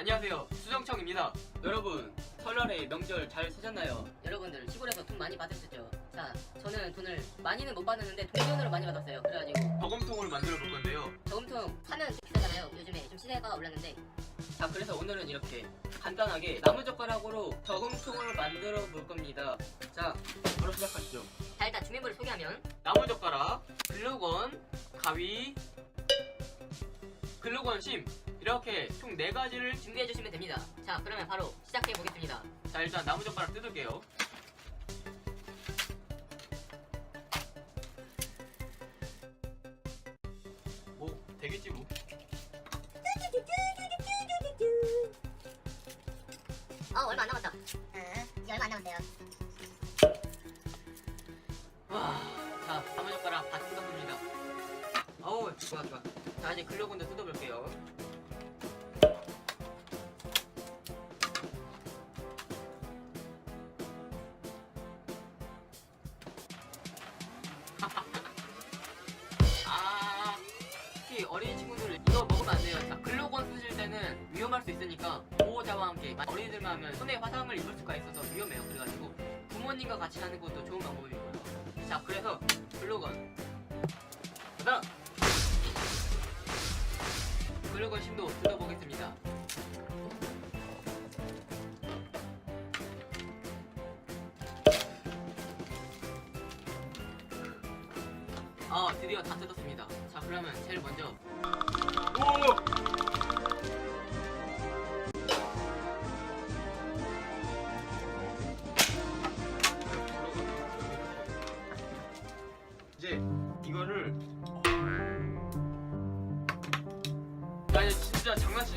안녕하세요 수정청입니다 여러분 설날에 명절 잘 세셨나요? 여러분들 시골에서 돈 많이 받으셨죠? 자, 저는 돈을 많이는 못 받았는데 동전으로 많이 받았어요. 그래가지고 저금통을 만들어 볼 건데요 저금통 사면 비싸잖아요. 요즘에 좀 시세가 올랐는데 자 그래서 오늘은 이렇게 간단하게 나무젓가락으로 저금통을 만들어 볼 겁니다 자 바로 시작하시죠 자 일단 준비물을 소개하면 나무젓가락, 글루건, 가위, 글루건 심 이렇게 총 4가지를 준비해 주시면 됩니다. 자, 그러면 바로 시작해 보겠습니다. 자 일단 나무 젓가락 뜯을게요 뭐 되겠지 뭐 아, 얼마 안 남았다. 응, 이제 얼마 안 남았어요. 와, 자 나무 젓가락 다 뜯었습니다 어우 좋아 좋아 자 이제 글루건도 뜯어볼게요 부모님과 같이 하는 것도 좋은 방법이고요. 자, 그래서 글루건 그다음 글루건 심도 뜯어보겠습니다. 아 드디어 다 뜯었습니다. 자 그러면 제일 먼저 오!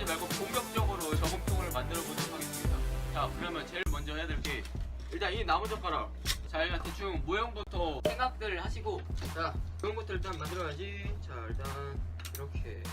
장난치지 말고 본격적으로 저금통을 만들어 보도록 하겠습니다. 자 그러면 제일 먼저 해야 될 게 일단 이 나무젓가락. 자 일단 대충 모형부터 생각들 하시고. 자 모형부터 일단 만들어야지. 자 일단 이렇게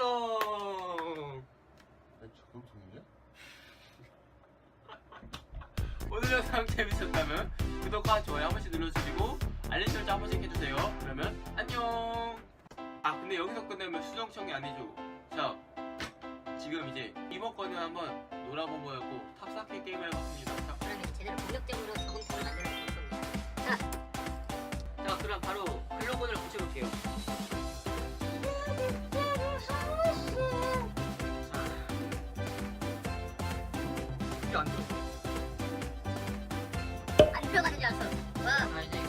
완성! 저금통이냐? 오늘 영상 재밌었다면 구독과 좋아요 한 번씩 눌러주시고 알림 설정 한 번씩 해주세요. 그러면 안녕. 아 근데 여기서 끝내면 수정청이 아니죠. 자 지금 이제 이번 거는 한번 놀아보고였고 탑사키 게임을 해봤습니다. 자, 그러면 이제 제대로 본격적으로 저금통을 만드는 겁니다. 자 그럼 바로 글로건을 붙여볼게요. 하지 않도록 와.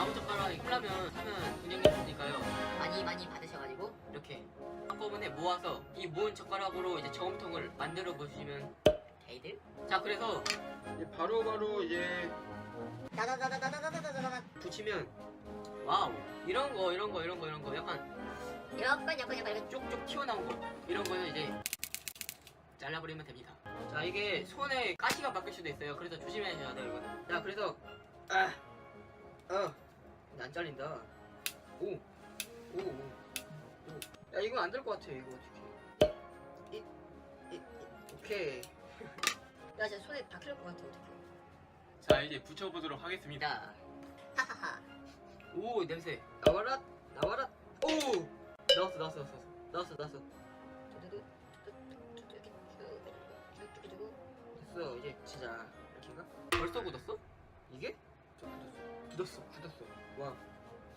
나무젓가락 하려면 사면 분양이 있으니까요. 많이 많이 받으셔가지고. 이렇게 한꺼번에 모아서 이 모은 젓가락으로 이제 저금통을 만들어 보시면 데이들? 자 그래서 이제 바로바로 이제 다다다다다다다다다다 붙이면 와우 이런 거 이런 거 이런 거 이런 거 약간 약간 약간 약간 쪽쪽 튀어나온 거 이런 거는 이제 잘라버리면 됩니다 자 이게 손에 가시가 바뀔 수도 있어요 그래서 조심해야 돼요 이거는 자 그래서 아 어 안 잘린다 오 오오야 이거 안될 것 같아 이거 어떻게 이, 이, 이, 이, 오케이. 야 진짜 손에 박힐 것 같아 어떡해. 자 이제 붙여보도록 하겠습니다. 야. 하하하. 오 냄새. 나와라 나와라. 오. 나왔어 나왔어 나왔어 나왔어 나왔어. 두두두 뚜뚜뚜 이렇게 쭉 쭉쭉 주고 됐어 이제 진짜 이렇게인가? 벌써 굳었어? 이게? 좀 굳었어. 굳었어. 와.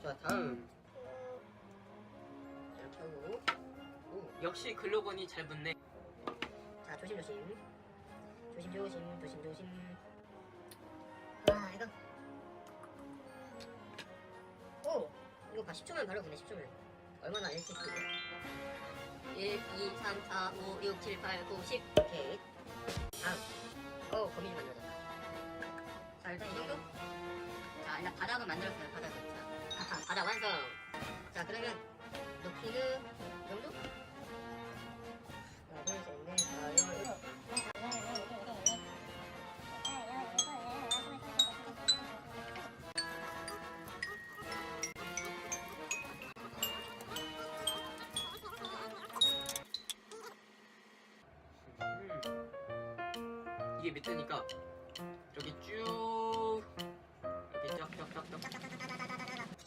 자 다음. 이렇게 하고. 오. 역시 글로건이 잘 붙네. 자 조심 조심 조심 조심 조심 조심 와 이거 오 이거 봐 10초만 바르보네 10초만 얼마나 일찍 쓰고 1 2 3 4 5 6 7 8 9 10 오케이 다음 오 거미줄 만들어졌다 자 일단 이 정도 자 일단 바닥은 만들었어요 바닥은 자 바닥 완성 자 그러면 높이는 이 정도? 하나 둘 셋 넷 다섯 일곱 음. 이게 밑에니까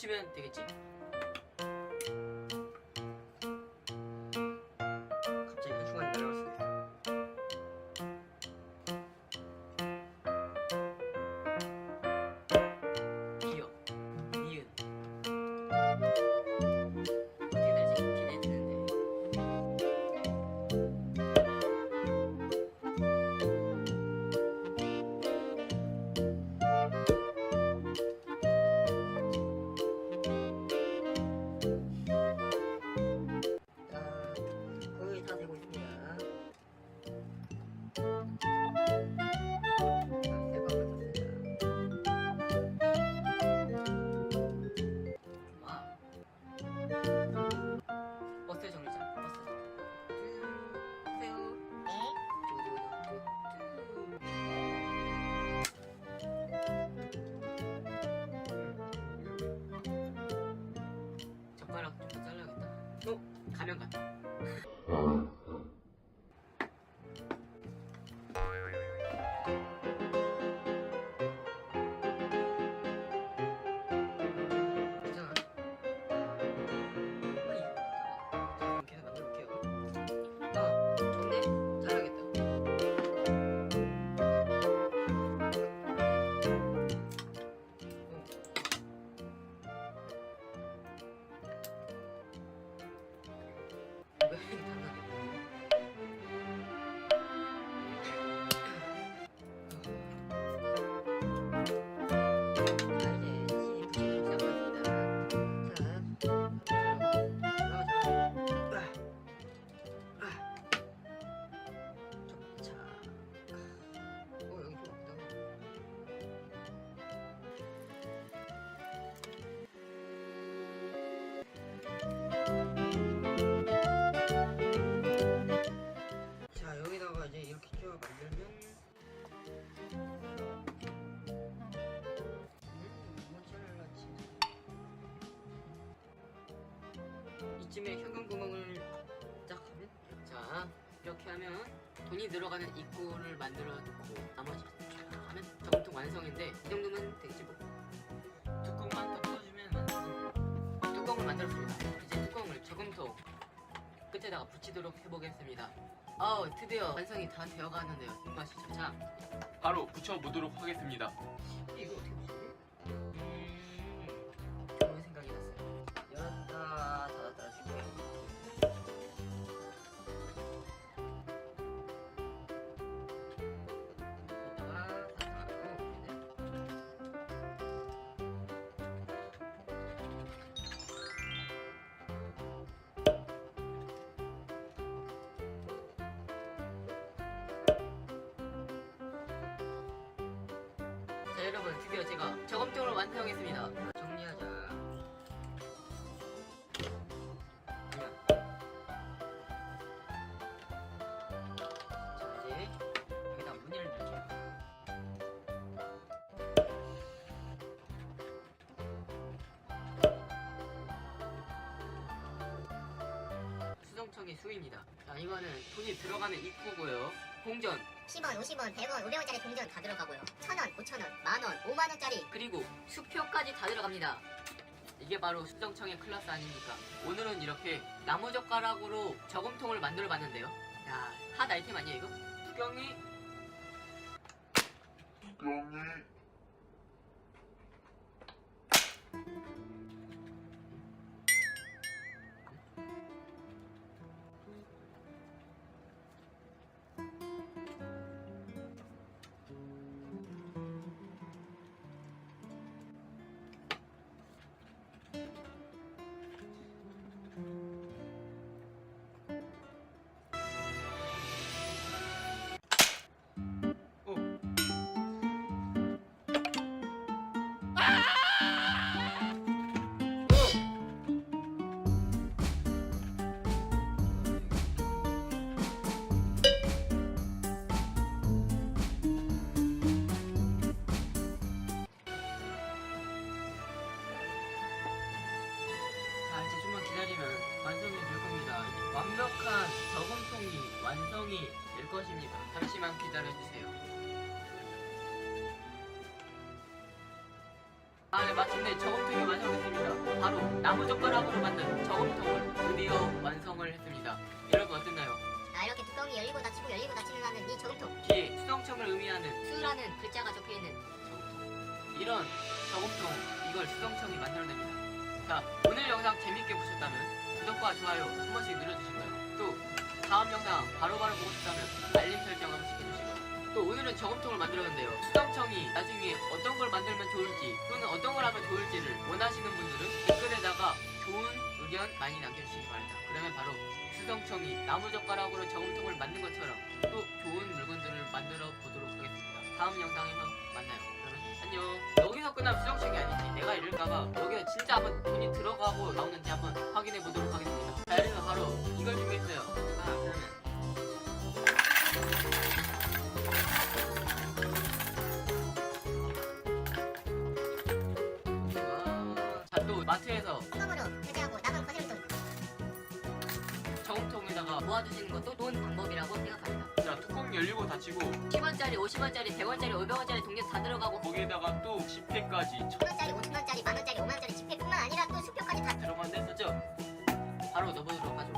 붙이면 되겠지? 어? 가면 같다. Okay. 이쯤에 현금 구멍을 딱 하면? 자 이렇게 하면 돈이 들어가는 입구를 만들어 놓고 나머지 쫙 하면 저금통 완성인데 이 정도면 되겠지 뭐. 뚜껑만 더 풀어주면 완성. 뚜껑을 만들었습니다. 이제 뚜껑을 저금통 끝에다가 붙이도록 해보겠습니다. 아 드디어 완성이 다 되어가는데요. 입맛이 자. 바로 붙여보도록 하겠습니다. 이거 어떻게 여러분 드디어 제가 저금통을 완성했습니다 정리하자 자 이제 여기다 무늬를 수정청 수정의 수입니다. 자 이거는 돈이 들어가는 입구고요. 동전 10원, 50원, 100원, 500원짜리 동전 다 들어가고요. 1000원, 5000원, 만원, 5만원짜리 그리고 수표까지 다 들어갑니다. 이게 바로 수정청의 클래스 아닙니까? 오늘은 이렇게 나무젓가락으로 저금통을 만들어 봤는데요. 야, 핫 아이템 아니야 이거? 수경이 자 기다리면 완성이 될 겁니다. 완벽한 저금통이 완성이 될 것입니다. 잠시만 기다려주세요. 아, 네, 마침내 저금통이 완성됐습니다. 바로 나무젓가락으로 만든 저금통을 드디어 완성을 했습니다. 여러분 어땠나요? 자 이렇게 뚜껑이 열리고 닫히고 열리고 닫히는 하는 이 저금통 뒤에 수성청을 의미하는 수라는 글자가 적혀있는 저금통. 이런 저금통, 이걸 수성청이 만들어냅니다. 자, 오늘 영상 재밌게 보셨다면 구독과 좋아요 한 번씩 눌러주시고요. 또 다음 영상 바로바로 보고 싶다면 알림 설정 한 번씩 해주시고요. 또 오늘은 저금통을 만들었는데요. 수성청이 나중에 어떤 걸 만들면 좋을지 또는 어떤 걸 하면 좋을지를 원하시는 분들은 댓글에다가 좋은 의견 많이 남겨주시기 바랍니다. 그러면 바로 수성청이 나무젓가락으로 저금통을 만든 것처럼 또 좋은 물건들을 만들어 보도록 하겠습니다. 다음 영상에서 만나요. 안녕. 여기서 끝나면 수정책이 아니지. 내가 이럴까봐 여기에 진짜 한번 돈이 들어가고 나오는지 한번 확인해 보도록 하겠습니다. 자, 그래서 바로 이걸 준비했어요. 아, 그러면. 또 마트에서 현금으로 남은 저금통에다가 모아두시는 것도 좋은 방법이라고 생각합니다. 자, 뚜껑 열리고 닫히고 10원짜리, 50원짜리, 100원짜리, 500원짜리 동전 다 들어가고 거기에다가 또 지폐까지 1000원짜리, 5000원짜리, 만원짜리, 5만원짜리 지폐뿐만 아니라 또 수표까지 다 들어간 데 했었죠? 바로 넣어보도록 하죠.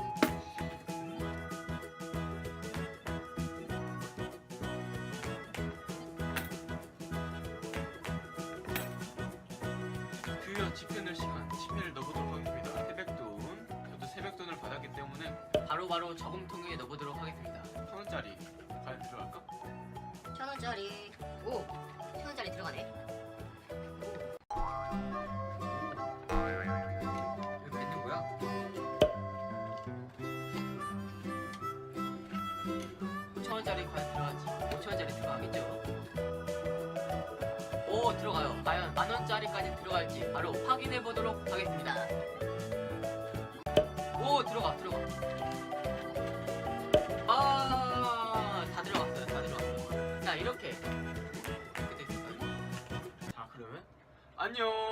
드디어 지폐 넣을 시간, 지폐를 넣어보도록 하겠습니다. 세뱃돈, 저도 세뱃돈을 받았기 때문에 바로바로 저금통 10원짜리 오 10원짜리 들어가네 이거 뱉는 거야? 오천 원짜리 과연 들어가지? 오천 원짜리 들어가겠죠? 오 들어가요. 과연 만 원짜리까지 들어갈지 바로 확인해 보도록 하겠습니다. 오 들어가 들어가. 안녕.